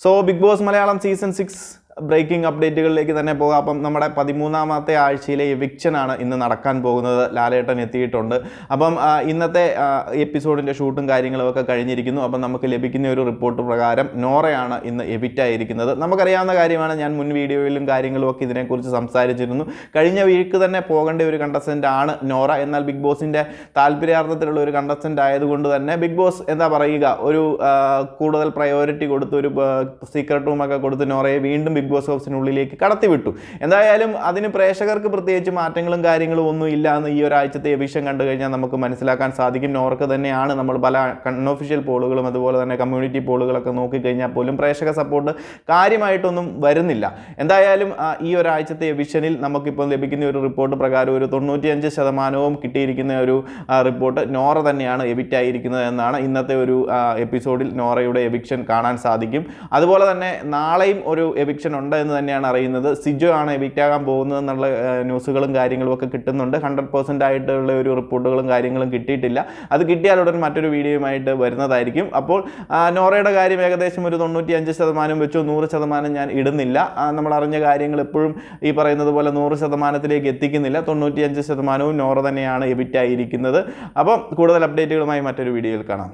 so big boss Malayalam season six breaking അപ്ഡേറ്റുകളിലേക്ക് തന്നെ പോകാം. അപ്പം നമ്മുടെ പതിമൂന്നാമത്തെ ആഴ്ചയിലെ എവിക്ഷൻ ആണ് ഇന്ന് നടക്കാൻ പോകുന്നത് ലാലേട്ടൻ എത്തിയിട്ടുണ്ട്. അപ്പം ഇന്നത്തെ എപ്പിസോഡിന്റെ ഷൂട്ടും കാര്യങ്ങളും ഒക്കെ കഴിഞ്ഞിരിക്കുന്നു. അപ്പം നമുക്ക് ലഭിക്കുന്ന ഒരു റിപ്പോർട്ട് പ്രകാരം നോറയാണ് ഇന്ന് എവിക്റ്റ് ആയിരിക്കുന്നത് നമുക്കറിയാവുന്ന കാര്യമാണ് ഞാൻ മുൻ വീഡിയോയിലും കാര്യങ്ങളും ഒക്കെ ഇതിനെക്കുറിച്ച് സംസാരിച്ചിരുന്നു. കഴിഞ്ഞ വീക്ക് തന്നെ പോകേണ്ട ഒരു കണ്ടസ്റ്റന്റ് ആണ് നോറ. എന്നാൽ ബിഗ് ബോസിന്റെ താല്പര്യാർത്ഥത്തിലുള്ള ഒരു കണ്ടസ്റ്റന്റ് ആയതുകൊണ്ട് തന്നെ ബിഗ് ബോസ് എന്താ പറയുക ഒരു കൂടുതൽ പ്രയോറിറ്റി കൊടുത്ത് ഒരു സീക്രട്ട് റൂമൊക്കെ കൊടുത്ത് നോറയെ വീണ്ടും ബിഗ് ബോസ് ഹൗസിനുള്ളിലേക്ക് കടത്തിവിട്ടു. എന്തായാലും അതിന് പ്രേക്ഷകർക്ക് പ്രത്യേകിച്ച് മാറ്റങ്ങളും കാര്യങ്ങളും ഒന്നും ഇല്ല എന്ന് ഈ ഒരാഴ്ചത്തെ എവിഷൻ കണ്ടു കഴിഞ്ഞാൽ നമുക്ക് മനസ്സിലാക്കാൻ സാധിക്കും. നോർക്ക് തന്നെയാണ് നമ്മൾ പല അൺഒഫീഷ്യൽ പോളുകളും അതുപോലെ തന്നെ കമ്മ്യൂണിറ്റി പോളുകളൊക്കെ നോക്കിക്കഴിഞ്ഞാൽ പോലും പ്രേക്ഷക സപ്പോർട്ട് കാര്യമായിട്ടൊന്നും വരുന്നില്ല. എന്തായാലും ഈ ഒരാഴ്ചത്തെ എവിഷനിൽ നമുക്കിപ്പോൾ ലഭിക്കുന്ന ഒരു റിപ്പോർട്ട് പ്രകാരം ഒരു തൊണ്ണൂറ്റിയഞ്ച് ശതമാനവും കിട്ടിയിരിക്കുന്ന ഒരു റിപ്പോർട്ട് നോറ തന്നെയാണ് എവിക്റ്റ് ആയിരിക്കുന്നത് എന്നാണ് ഇന്നത്തെ ഒരു എപ്പിസോഡിൽ നോറയുടെ എവിക്ഷൻ കാണാൻ സാധിക്കും. അതുപോലെ തന്നെ നാളെയും ഒരു എവിക്ഷൻ ഉണ്ട് എന്ന് തന്നെയാണ് അറിയുന്നത്. സിജോ ആണ് എവിക്റ്റ് ആകാൻ പോകുന്നത് എന്നുള്ള ന്യൂസുകളും കാര്യങ്ങളും ഒക്കെ കിട്ടുന്നുണ്ട്. ഹൺഡ്രഡ് പെർസെന്റ് ആയിട്ടുള്ള ഒരു റിപ്പോർട്ടുകളും കാര്യങ്ങളും കിട്ടിയിട്ടില്ല. അത് കിട്ടിയാൽ ഉടൻ മറ്റൊരു വീഡിയോയുമായിട്ട് വരുന്നതായിരിക്കും. അപ്പോൾ നോറയുടെ കാര്യം ഏകദേശം ഒരു തൊണ്ണൂറ്റി അഞ്ച് ശതമാനം വെച്ചോ. നൂറ് ശതമാനം ഞാൻ ഇടുന്നില്ല. നമ്മൾ അറിഞ്ഞ കാര്യങ്ങൾ എപ്പോഴും ഈ പറയുന്നത് പോലെ നൂറ് ശതമാനത്തിലേക്ക് എത്തിക്കുന്നില്ല. തൊണ്ണൂറ്റി അഞ്ച് ശതമാനവും നോറ തന്നെയാണ് എവിറ്റ് ആയിരിക്കുന്നത് അപ്പം കൂടുതൽ അപ്ഡേറ്റുകളുമായി മറ്റൊരു വീഡിയോയിൽ കാണാം.